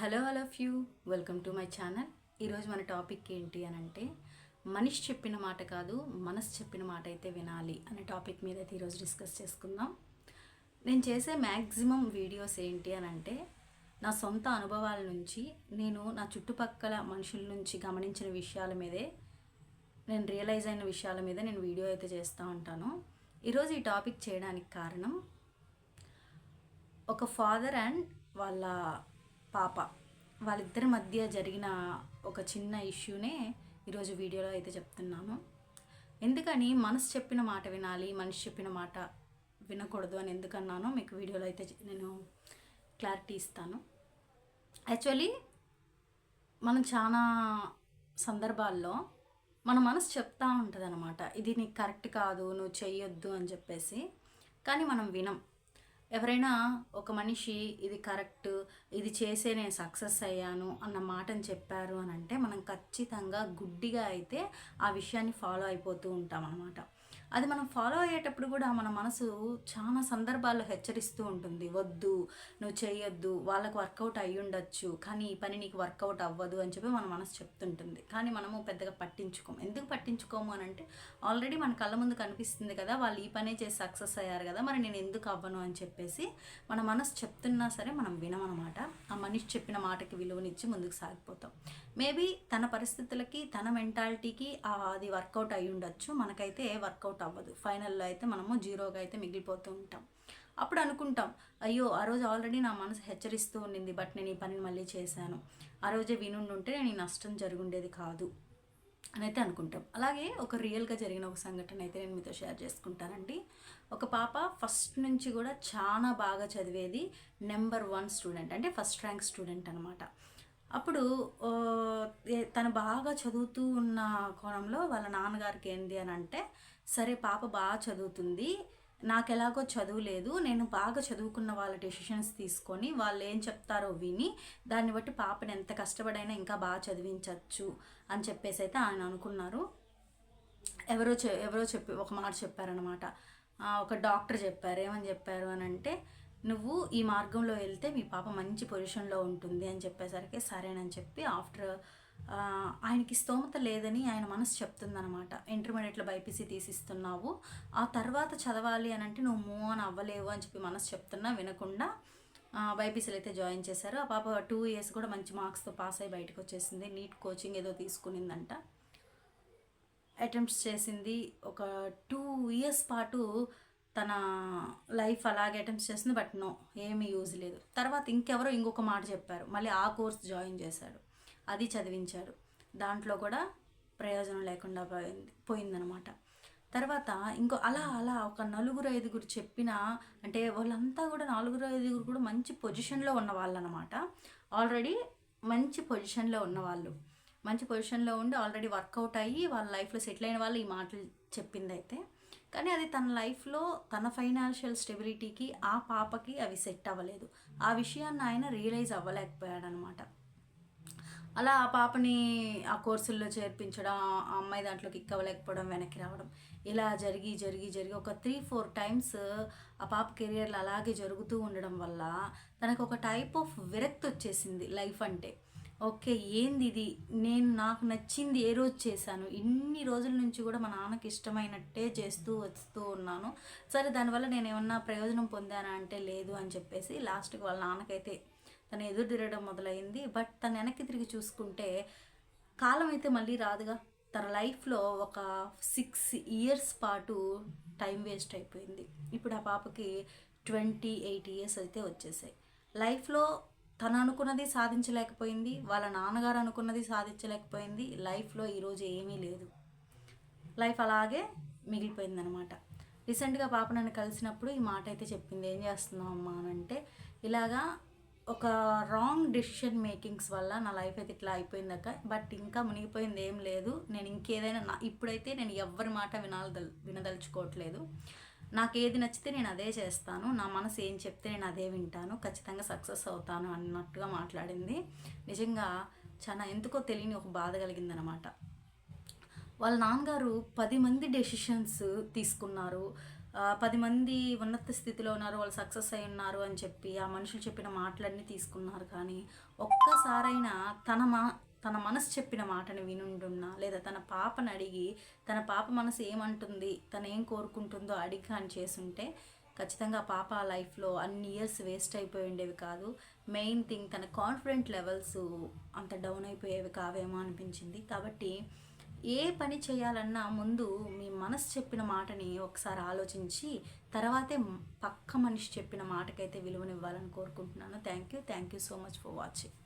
Hello all of you. Welcome to my channel. ఈరోజు మన topic ఏంటి అని అంటే మనిషి చెప్పిన మాట కాదు మనసు చెప్పిన మాట అయితే వినాలి అనే టాపిక్ మీద అయితే ఈరోజు డిస్కస్ చేసుకుందాం. నేను చేసే మ్యాక్సిమం వీడియోస్ ఏంటి అని అంటే నా సొంత అనుభవాల నుంచి నేను నా చుట్టుపక్కల మనుషుల నుంచి గమనించిన విషయాల మీదే నేను రియలైజ్ అయిన విషయాల మీద నేను వీడియో అయితే చేస్తూ ఉంటాను. ఈరోజు ఈ టాపిక్ చేయడానికి కారణం ఒక ఫాదర్ అండ్ వాళ్ళ పాప. వాళ్ళిద్దరి మధ్య జరిగిన ఒక చిన్న ఇష్యూనే ఈరోజు వీడియోలో అయితే చెప్తున్నాను ఎందుకని మనసు చెప్పిన మాట వినాలి మనిషి చెప్పిన మాట వినకూడదు అని ఎందుకన్నానో మీకు వీడియోలో అయితే నేను క్లారిటీ ఇస్తాను. యాక్చువల్లీ మనం చాలా సందర్భాల్లో మన మనసు చెప్తా ఉంటుంది అనమాట ఇది నీకు కరెక్ట్ కాదు నువ్వు చెయ్యొద్దు అని చెప్పేసి. కానీ మనం వినం. ఎవరైనా ఒక మనిషి ఇది కరెక్ట్ ఇది చేసే నేను సక్సెస్ అయ్యాను అన్న మాటను చెప్పారు అని అంటే మనం ఖచ్చితంగా గుడ్డిగా అయితే ఆ విషయాన్ని ఫాలో అయిపోతూ ఉంటాం అనమాట అది మనం ఫాలో అయ్యేటప్పుడు కూడా మన మనసు చాలా సందర్భాల్లో హెచ్చరిస్తూ ఉంటుంది. వద్దు నువ్వు చేయొద్దు వాళ్ళకు వర్కౌట్ అయ్యి ఉండొచ్చు కానీ ఈ పని నీకు వర్కౌట్ అవ్వదు అని చెప్పి మన మనసు చెప్తుంటుంది. కానీ మనము పెద్దగా పట్టించుకోము. ఎందుకు పట్టించుకోము అని అంటే ఆల్రెడీ మన కళ్ళ ముందు కనిపిస్తుంది కదా వాళ్ళు ఈ పనే చేసి సక్సెస్ అయ్యారు కదా మరి నేను ఎందుకు అవ్వను అని చెప్పేసి మన మనసు చెప్తున్నా సరే మనం వినమనమాట. ఆ మనిషి చెప్పిన మాటకి విలువనిచ్చి ముందుకు సాగిపోతాం. మేబీ తన పరిస్థితులకి తన మెంటాలిటీకి అది వర్కౌట్ అయి ఉండొచ్చు. మనకైతే వర్కౌట్ అవ్వదు. ఫైనల్లో అయితే మనము జీరోగా అయితే మిగిలిపోతూ ఉంటాం. అప్పుడు అనుకుంటాం అయ్యో ఆ రోజు ఆల్రెడీ నా మనసు హెచ్చరిస్తూ ఉండింది బట్ నేను ఈ పనిని మళ్ళీ చేశాను. ఆ రోజే వినుండుంటే నేను ఈ నష్టం జరుగుండేది కాదు. అని అయితే అనుకుంటాం. అలాగే ఒక రియల్గా జరిగిన ఒక సంఘటన అయితే నేను మీతో షేర్ చేసుకుంటానండి. ఒక పాప ఫస్ట్ నుంచి కూడా చాలా బాగా చదివేది నెంబర్ వన్ స్టూడెంట్ అంటే ఫస్ట్ ర్యాంక్ స్టూడెంట్ అనమాట అప్పుడు తను బాగా చదువుతూ ఉన్న కోణంలో వాళ్ళ నాన్నగారికి ఏంది అని అంటే సరే పాప బాగా చదువుతుంది నాకు ఎలాగో చదువు లేదు నేను బాగా చదువుకున్న వాళ్ళ డెసిషన్స్ తీసుకొని వాళ్ళు ఏం చెప్తారో విని దాన్ని బట్టి పాపని ఎంత కష్టపడైనా ఇంకా బాగా చదివించవచ్చు అని చెప్పేసి అయితే ఆయన అనుకున్నారు. ఎవరో చె ఎవరో చెప్పి ఒక మాట చెప్పారనమాట ఒక డాక్టర్ చెప్పారు ఏమని చెప్పారు అని అంటే నువ్వు ఈ మార్గంలో వెళ్తే మీ పాప మంచి పొజిషన్లో ఉంటుంది అని చెప్పేసరికి సరేనని చెప్పి ఆఫ్టర్ ఆయనకి స్తోమత లేదని ఆయన మనసు చెప్తుందనమాట ఇంటర్మీడియట్లో బైపీసీ తీసిస్తున్నావు. ఆ తర్వాత చదవాలి అని అంటే నువ్వు మూవ్ ఆన్ అవ్వలేవు అని చెప్పి మనసు చెప్తున్నా వినకుండా బైపీసీలు అయితే జాయిన్ చేశారు. ఆ పాప టూ ఇయర్స్ కూడా మంచి మార్క్స్తో పాస్ అయ్యి బయటకు వచ్చేసింది. నీట్ కోచింగ్ ఏదో తీసుకునిందంట. అటెంప్ట్స్ చేసింది. ఒక టూ ఇయర్స్ పాటు తన లైఫ్ అలాగే అటెంప్ట్ చేసింది బట్ నో ఏమీ యూజ్ లేదు. తర్వాత ఇంకెవరో ఇంకొక మాట చెప్పారు మళ్ళీ ఆ కోర్స్ జాయిన్ చేశాడు అది చదివించాడు. దాంట్లో కూడా ప్రయోజనం లేకుండా పోయింది పోయిందనమాట తర్వాత ఇంకో అలా అలా ఒక నలుగురు ఐదుగురు చెప్పిన అంటే వాళ్ళంతా కూడా నలుగురు ఐదుగురు కూడా మంచి పొజిషన్లో ఉన్న వాళ్ళు అనమాట ఆల్రెడీ మంచి పొజిషన్లో ఉన్నవాళ్ళు మంచి పొజిషన్లో ఉండి ఆల్రెడీ వర్కౌట్ అయ్యి వాళ్ళ లైఫ్లో సెటిల్ అయిన వాళ్ళు ఈ మాటలు చెప్పింది అయితే కానీ అది తన లైఫ్లో తన ఫైనాన్షియల్ స్టెబిలిటీకి ఆ పాపకి అవి సెట్ అవ్వలేదు. ఆ విషయాన్ని ఆయన రియలైజ్ అవ్వలేకపోయాడనమాట. అలా ఆ పాపని ఆ కోర్సుల్లో చేర్పించడం ఆ అమ్మాయి దాంట్లోకి ఇక్కవలేకపోవడం వెనక్కి రావడం ఇలా జరిగి జరిగి జరిగి ఒక త్రీ ఫోర్ టైమ్స్ ఆ పాప కెరియర్లో అలాగే జరుగుతూ ఉండడం వల్ల తనకు ఒక టైప్ ఆఫ్ విరక్తి వచ్చేసింది లైఫ్ అంటే. ఓకే ఏంది ఇది నేను నాకు నచ్చింది ఏ రోజు చేశాను? ఇన్ని రోజుల నుంచి కూడా మా నాన్నకి ఇష్టమైనట్టే చేస్తూ వస్తూ ఉన్నాను. సరే దానివల్ల నేను ఏమన్నా ప్రయోజనం పొందానా అంటే లేదు అని చెప్పేసి లాస్ట్కి వాళ్ళ నాన్నకైతే తను ఎదురు తిరగడం మొదలైంది. బట్ తను వెనక్కి తిరిగి చూసుకుంటే కాలం అయితే మళ్ళీ రాదుగా. తన లైఫ్లో ఒక సిక్స్ ఇయర్స్ పాటు టైం వేస్ట్ అయిపోయింది. ఇప్పుడు ఆ పాపకి ట్వంటీ ఎయిట్ ఇయర్స్ అయితే వచ్చేసాయి. లైఫ్లో తను అనుకున్నది సాధించలేకపోయింది వాళ్ళ నాన్నగారు అనుకున్నది సాధించలేకపోయింది లైఫ్లో ఈరోజు ఏమీ లేదు. లైఫ్ అలాగే మిగిలిపోయిందనమాట రీసెంట్గా పాప నన్ను కలిసినప్పుడు ఈ మాట అయితే చెప్పింది ఏం చేస్తున్నావు అమ్మా? అని అంటే ఇలాగా ఒక రాంగ్ డెసిషన్ మేకింగ్స్ వల్ల నా లైఫ్ అయితే ఇట్లా అయిపోయిందాక బట్ ఇంకా మునిగిపోయింది ఏం లేదు. నేను ఇంకేదైనా నా ఇప్పుడైతే నేను ఎవ్వరి మాట వినాలి వినదలుచుకోవట్లేదు. నాకు ఏది నచ్చితే నేను అదే చేస్తాను. నా మనసు ఏం చెప్తే నేను అదే వింటాను. ఖచ్చితంగా సక్సెస్ అవుతాను అన్నట్టుగా మాట్లాడింది. నిజంగా చాలా ఎందుకో తెలియని ఒక బాధ కలిగిందనమాట. వాళ్ళ నాన్నగారు పది మంది డెసిషన్స్ తీసుకున్నారు. పది మంది ఉన్నత స్థితిలో ఉన్నారు. వాళ్ళు సక్సెస్ అయి ఉన్నారు అని చెప్పి ఆ మనుషులు చెప్పిన మాటలన్నీ తీసుకున్నారు. కానీ ఒక్కసారైనా తన మా తన మనసు చెప్పిన మాటని వినుండున్నా లేదా తన పాపని అడిగి తన పాప మనసు ఏమంటుంది తను ఏం కోరుకుంటుందో అడిగి కానీ చేసుంటే ఖచ్చితంగా పాప లైఫ్లో అన్ని ఇయర్స్ వేస్ట్ అయిపోయి ఉండేవి కాదు. మెయిన్ థింగ్ తన కాన్ఫిడెంట్ లెవెల్స్ అంత డౌన్ అయిపోయేవి కావేమో అనిపించింది. కాబట్టి ఏ పని చేయాలన్నా ముందు మీ మనసు చెప్పిన మాటని ఒకసారి ఆలోచించి తర్వాతే పక్క మనిషి చెప్పిన మాటకైతే విలువనివ్వాలని కోరుకుంటున్నాను. Thank you thank you so much for watching